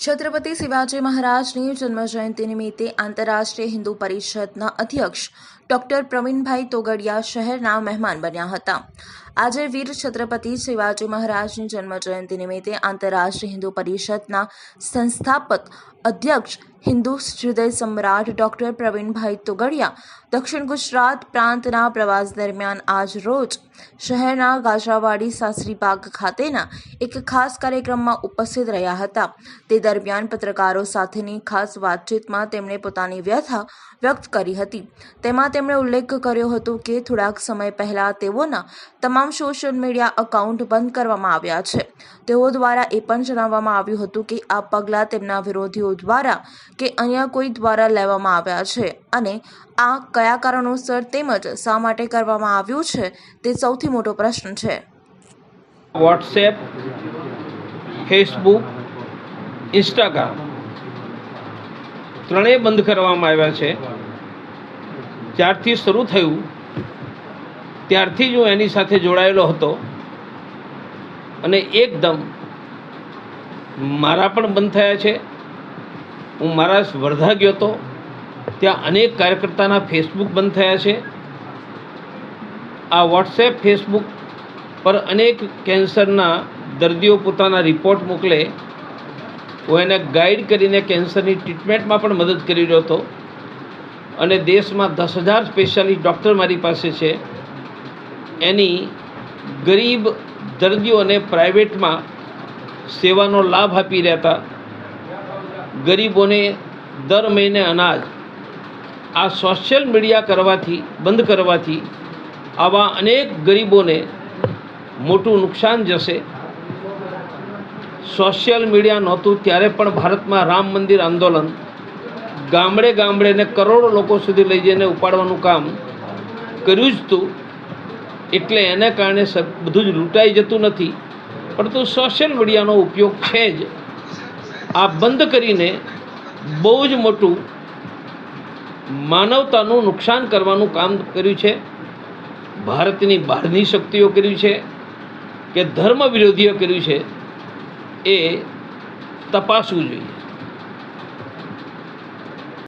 છત્રપતિ શિવાજી મહારાજની જન્મજયંતિ નિમિત્તે આંતરરાષ્ટ્રીય હિન્દુ પરિષદના અધ્યક્ષ ડોક્ટર પ્રવીણભાઈ તોગડિયા શહેરના મહેમાન બન્યા હતા. આજે વીર છત્રપતિ શિવાજી મહારાજની જન્મજયંતિ નિમિત્તે આંતરરાષ્ટ્રીય હિન્દુ પરિષદના સંસ્થાપક અધ્યક્ષ હિન્દુ હૃદય સમ્રાટ ડૉક્ટર પ્રવીણભાઈ તોગડિયા દક્ષિણ ગુજરાત પ્રાંતના પ્રવાસ દરમિયાન આજ રોજ શહેરના ગાજરાવાડી સાસરીબાગ ખાતેના એક ખાસ કાર્યક્રમમાં ઉપસ્થિત રહ્યા હતા. તે દરમિયાન પત્રકારો સાથેની ખાસ વાતચીતમાં તેમણે પોતાની વ્યથા વ્યક્ત કરી હતી. તેમાં તેમણે ઉલ્લેખ કર્યો હતો કે થોડાક સમય પહેલાં તેઓના તમામ સોશિયલ મીડિયા અકાઉન્ટ બંધ કરવામાં આવ્યા છે. તેઓ દ્વારા એ પણ જણાવવામાં આવ્યું હતું કે આ પગલાં તેમના વિરોધીઓ દ્વારા કે અન્ય કોઈ દ્વારા લેવામાં આવ્યા છે અને આ કયા કારણોસર તેમજ શા માટે કરવામાં આવ્યું છે તે સૌથી મોટો પ્રશ્ન છે. વોટ્સએપ, ફેસબુક, ઇન્સ્ટાગ્રામ ત્રણેય બંધ કરવામાં આવ્યા છે. જ્યારથી શરૂ થયું, ત્યારથી જ હું એની સાથે જોડાયેલો હતો અને એકદમ મારા પણ બંધ થયા છે. હું મારા વર્ધા ગયો હતો ત્યાં અનેક કાર્યકર્તાના ફેસબુક બંધ થયા છે. આ વોટ્સએપ ફેસબુક પર અનેક કેન્સરના દર્દીઓ પોતાના રિપોર્ટ મોકલે. હું એને ગાઈડ કરીને કેન્સરની ટ્રીટમેન્ટમાં પણ મદદ કરી રહ્યો હતો. અને દેશમાં દસ હજાર સ્પેશિયાલિસ્ટ ડૉક્ટર મારી પાસે છે. એની ગરીબ દર્દીઓને પ્રાઇવેટમાં સેવાનો લાભ આપી રહ્યા હતા. ગરીબોને દર મહિને અનાજ આ સોશિયલ મીડિયા કરવાથી, બંધ કરવાથી આવા અનેક ગરીબોને મોટું નુકસાન જશે. સોશિયલ મીડિયા નહોતું ત્યારે પણ ભારતમાં રામ મંદિર આંદોલન ગામડે ગામડે ને કરોડો લોકો સુધી લઈ જઈને ઉપાડવાનું કામ કર્યું જ હતું એટલે એને કારણે બધું જ લૂંટાઈ જતું નથી. પરંતુ સોશિયલ મીડિયાનો ઉપયોગ છે જ. આ બંધ કરીને બહુ જ મોટું માનવતાનું નુકસાન કરવાનું કામ કર્યું છે. ભારતની બહારની શક્તિઓ કર્યું છે કે ધર્મ વિરોધીઓ કર્યું છે એ તપાસવું જોઈએ.